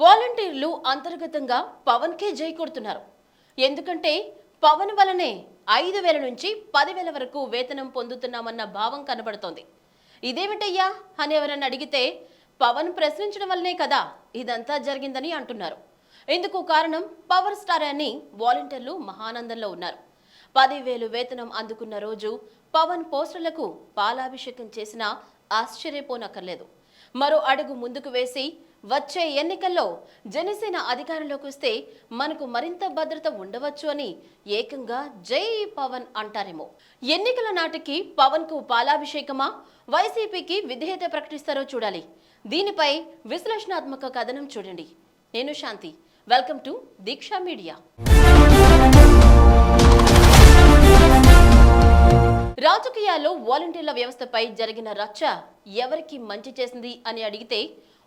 వాలంటీర్లు అంతర్గతంగా పవన్ కే జై కొడుతున్నారు. ఎందుకంటే పవన్ వలనే ఐదు వేల నుంచి పదివేల వరకు వేతనం పొందుతున్నామన్న భావం కనబడుతోంది. ఇదేమిటయ్యా అని ఎవరన్నా అడిగితే పవన్ ప్రశ్నించడం వల్లనే కదా ఇదంతా జరిగిందని అంటున్నారు. ఇందుకు కారణం పవర్ స్టార్ అని వాలంటీర్లు మహానందంలో ఉన్నారు. పదివేలు వేతనం అందుకున్న రోజు పవన్ పోస్టులకు పాలాభిషేకం చేసినా ఆశ్చర్యపోనక్కర్లేదు. మరో అడుగు ముందుకు వేసి వచ్చే ఎన్నికల్లో జనసేన అధికారంలోకి వస్తే మనకు మరింత భద్రత ఉండవచ్చు అని ఏకంగా జై పవన్ అంటారేమో. ఎన్నికల నాటికి పవన్కు పాలాభిషేకమా? వైసీపీకి విధేయత ప్రకటిస్తారో చూడాలి. దీనిపై విశ్లేషణాత్మక కథనం చూడండి. నేను Shanti. Welcome to Diksha media. రాజకీయాల్లో వాలంటీర్ల వ్యవస్థపై జరిగిన రచ్చ ఎవరికి మంచి చేసింది అని అడిగితే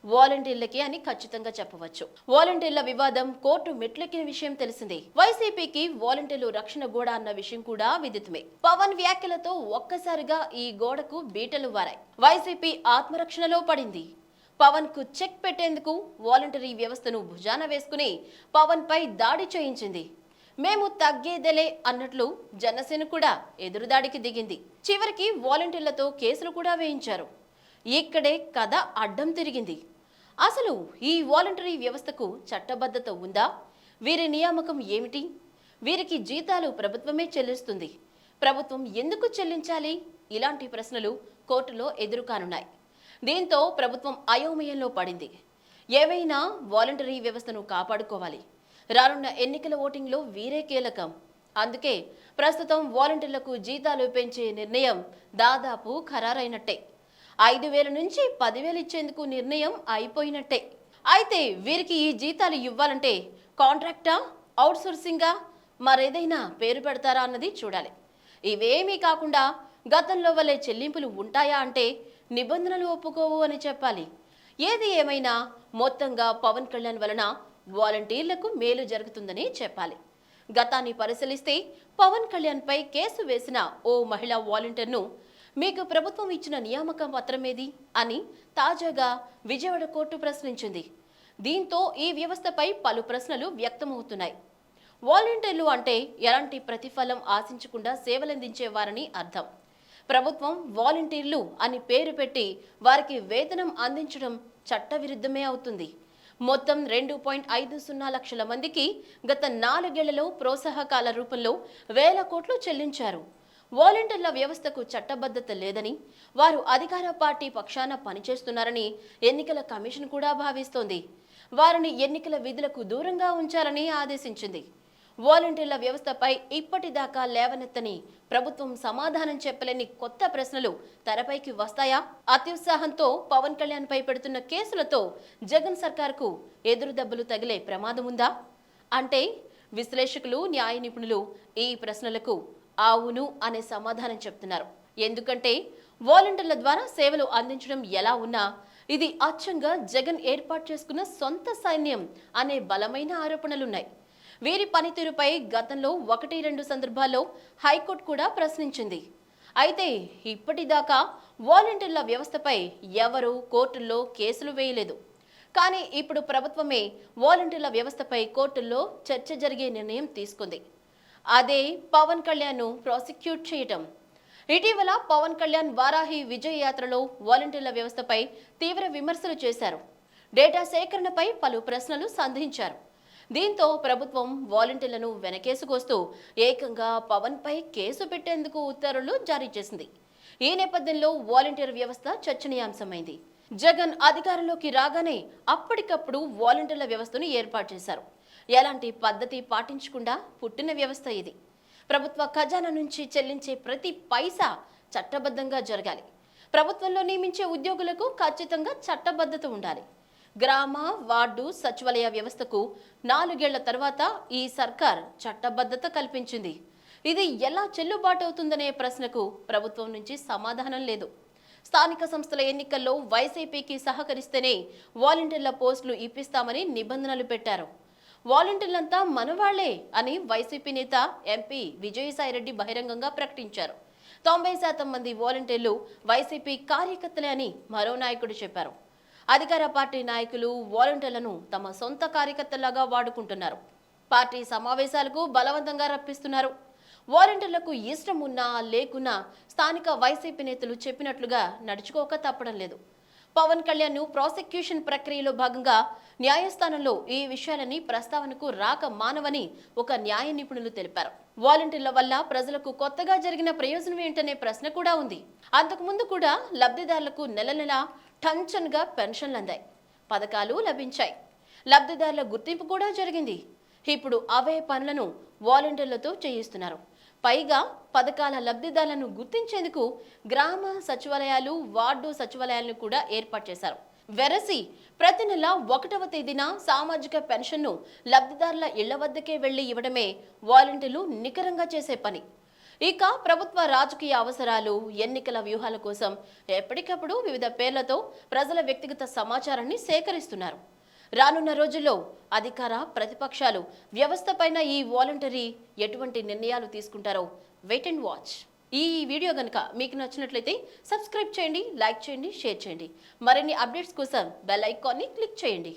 వాలంటీర్లకే అని ఖచ్చితంగా చెప్పవచ్చు. వాలంటీర్ల వివాదం కోర్టు మెట్లెక్కిన విషయం తెలిసిందే. వైసీపీకి వాలంటీర్లు రక్షణ గోడ అన్న విషయం కూడా విదితమే. పవన్ వ్యాఖ్యలతో ఒక్కసారిగా ఈ గోడకు బీటలు వారాయి. వైసీపీ ఆత్మరక్షణలో పడింది. పవన్కు చెక్ పెట్టేందుకు వాలంటరీ వ్యవస్థను భుజాన వేసుకుని పవన్ పై దాడి చేయించింది. మేము తగ్గేదేలే అన్నట్లు జనసేన కూడా ఎదురుదాడికి దిగింది. చివరికి వాలంటీర్లతో కేసులు కూడా వేయించారు. ఇక్కడే కథ అడ్డం తిరిగింది. అసలు ఈ వాలంటరీ వ్యవస్థకు చట్టబద్ధత ఉందా? వీరి నియామకం ఏమిటి? వీరికి జీతాలు ప్రభుత్వమే చెల్లిస్తుంది. ప్రభుత్వం ఎందుకు చెల్లించాలి? ఇలాంటి ప్రశ్నలు కోర్టులో ఎదురుకానున్నాయి. దీంతో ప్రభుత్వం అయోమయంలో పడింది. ఏవైనా వాలంటరీ వ్యవస్థను కాపాడుకోవాలి. రానున్న ఎన్నికల ఓటింగ్లో వీరే కీలకం. అందుకే ప్రస్తుతం వాలంటీర్లకు జీతాలు పెంచే నిర్ణయం దాదాపు ఖరారైనట్టే. ఐదు వేల నుంచి పదివేలు ఇచ్చేందుకు నిర్ణయం అయిపోయినట్టే. అయితే వీరికి ఈ జీతాలు ఇవ్వాలంటే కాంట్రాక్టా అవుట్సోర్సింగా? మరేదైనా పేరు పెడతారా అన్నది చూడాలి. ఇవేమీ కాకుండా గతంలో వలె చెల్లింపులు ఉంటాయా అంటే నిబంధనలు ఒప్పుకోవు అని చెప్పాలి. ఏది ఏమైనా మొత్తంగా పవన్ కళ్యాణ్ వలన వాలంటీర్లకు మేలు జరుగుతుందని చెప్పాలి. గతాన్ని పరిశీలిస్తే పవన్ కళ్యాణ్పై కేసు వేసిన ఓ మహిళా వాలంటీర్ను మీకు ప్రభుత్వం ఇచ్చిన నియామక పత్రమేది? అని తాజాగా విజయవాడ కోర్టు ప్రశ్నించింది. దీంతో ఈ వ్యవస్థపై పలు ప్రశ్నలు వ్యక్తమవుతున్నాయి. వాలంటీర్లు అంటే ఎలాంటి ప్రతిఫలం ఆశించకుండా సేవలందించేవారని అర్థం. ప్రభుత్వం వాలంటీర్లు అని పేరు పెట్టి వారికి వేతనం అందించడం చట్టవిరుద్ధమే అవుతుంది. మొత్తం రెండు పాయింట్ ఐదు సున్నా లక్షల మందికి గత నాలుగేళ్ళలో ప్రోత్సాహకాల రూపంలో వేల కోట్లు చెల్లించారు. వాలంటీర్ల వ్యవస్థకు చట్టబద్ధత లేదని వారు అధికార పార్టీ పక్షాన పనిచేస్తున్నారని ఎన్నికల కమిషన్ కూడా భావిస్తోంది. వారిని ఎన్నికల విధులకు దూరంగా ఉంచాలని ఆదేశించింది. వాలంటీర్ల వ్యవస్థపై ఇప్పటిదాకా లేవనెత్తని ప్రభుత్వం సమాధానం చెప్పలేని కొత్త ప్రశ్నలు తెరపైకి వస్తాయా? అత్యుత్సాహంతో పవన్ కళ్యాణ్పై పెడుతున్న కేసులతో జగన్ సర్కార్కు ఎదురుదెబ్బలు తగిలే ప్రమాదం ఉందా అంటే విశ్లేషకులు న్యాయ నిపుణులు ఈ ప్రశ్నలకు అవును అనే సమాధానం చెప్తున్నారు. ఎందుకంటే వాలంటీర్ల ద్వారా సేవలు అందించడం ఎలా ఉన్నా ఇది అచ్చంగా జగన్ ఏర్పాటు చేసుకున్న సొంత సైన్యం అనే బలమైన ఆరోపణలున్నాయి. వీరి పనితీరుపై గతంలో ఒకటి రెండు సందర్భాల్లో హైకోర్టు కూడా ప్రశ్నించింది. అయితే ఇప్పటిదాకా వాలంటీర్ల వ్యవస్థపై ఎవరూ కోర్టుల్లో కేసులు వేయలేదు. కానీ ఇప్పుడు ప్రభుత్వమే వాలంటీర్ల వ్యవస్థపై కోర్టుల్లో చర్చ జరిగే నిర్ణయం తీసుకుంది. అదే పవన్ కళ్యాణ్ను ప్రాసిక్యూట్ చేయటం. ఇటీవల పవన్ కళ్యాణ్ వారాహి విజయ యాత్రలో వాలంటీర్ల వ్యవస్థపై తీవ్ర విమర్శలు చేశారు. డేటా సేకరణపై పలు ప్రశ్నలు సంధించారు. దీంతో ప్రభుత్వం వాలంటీర్లను వెనకేసుకొస్తూ ఏకంగా పవన్పై కేసు పెట్టేందుకు ఉత్తర్వులు జారీ చేసింది. ఈ నేపథ్యంలో వాలంటీర్ వ్యవస్థ చర్చనీయాంశమైంది. జగన్ అధికారంలోకి రాగానే అప్పటికప్పుడు వాలంటీర్ల వ్యవస్థను ఏర్పాటు చేశారు. ఎలాంటి పద్ధతి పాటించకుండా పుట్టిన వ్యవస్థ ఇది. ప్రభుత్వ ఖజానా నుంచి చెల్లించే ప్రతి పైసా చట్టబద్ధంగా జరగాలి. ప్రభుత్వంలో నియమించే ఉద్యోగులకు ఖచ్చితంగా చట్టబద్ధత ఉండాలి. గ్రామ వార్డు సచివాలయ వ్యవస్థకు నాలుగేళ్ళ తర్వాత ఈ సర్కార్ చట్టబద్ధత కల్పించింది. ఇది ఎలా చెల్లుబాటు అవుతుందనే ప్రశ్నకు ప్రభుత్వం నుంచి సమాధానం లేదు. స్థానిక సంస్థల ఎన్నికల్లో వైసీపీకి సహకరిస్తేనే వాలంటీర్ల పోస్టులు ఇప్పిస్తామని నిబంధనలు పెట్టారు. వాలంటీర్లంతా మనవాళ్ళే అని వైసీపీ నేత ఎంపీ విజయసాయిరెడ్డి బహిరంగంగా ప్రకటించారు. తొంభై శాతం మంది వాలంటీర్లు వైసీపీ కార్యకర్తలే అని మరో నాయకుడు చెప్పారు. అధికార పార్టీ నాయకులు వాలంటీర్లను తమ సొంత కార్యకర్తలాగా వాడుకుంటున్నారు. పార్టీ సమావేశాలకు బలవంతంగా రప్పిస్తున్నారు. వాలంటీర్లకు ఇష్టం ఉన్నా లేకున్నా స్థానిక వైసీపీ నేతలు చెప్పినట్లుగా నడుచుకోక తప్పడం లేదు. పవన్ కళ్యాణ్ ప్రాసిక్యూషన్ ప్రక్రియలో భాగంగా న్యాయస్థానంలో ఈ విషయాలని ప్రస్తావనకు రాక మానవని ఒక న్యాయ నిపుణులు తెలిపారు. వాలంటీర్ల వల్ల ప్రజలకు కొత్తగా జరిగిన ప్రయోజనం ఏంటనే ప్రశ్న కూడా ఉంది. అంతకుముందు కూడా లబ్ధిదారులకు నెల నెల టంచన్గా పెన్షన్లు అందాయి. పథకాలు లభించాయి. లబ్ధిదారుల గుర్తింపు కూడా జరిగింది. ఇప్పుడు అవే పనులను వాలంటీర్లతో చేయిస్తున్నారు. పైగా పథకాల లబ్ధిదారులను గుర్తించేందుకు గ్రామ సచివాలయాలు వార్డు సచివాలయాలను కూడా ఏర్పాటు చేశారు. వెరసి ప్రతి నెల ఒకటవ తేదీన సామాజిక పెన్షన్ను లబ్ధిదారుల ఇళ్ళ వద్దకే వెళ్ళి ఇవ్వడమే వాలంటీర్లు నికరంగా చేసే పని. ఇక ప్రభుత్వ రాజకీయ అవసరాలు ఎన్నికల వ్యూహాల కోసం ఎప్పటికప్పుడు వివిధ పేర్లతో ప్రజల వ్యక్తిగత సమాచారాన్ని సేకరిస్తున్నారు. రానున్న రోజుల్లో అధికార ప్రతిపక్షాలు వ్యవస్థపైన ఈ వాలంటరీ ఎటువంటి నిర్ణయాలు తీసుకుంటారో వెయిట్ అండ్ వాచ్. ఈ వీడియో కనుక మీకు నచ్చినట్లయితే సబ్స్క్రైబ్ చేయండి లైక్ చేయండి షేర్ చేయండి. మరిన్ని అప్డేట్స్ కోసం బెల్ ఐకాన్ని క్లిక్ చేయండి.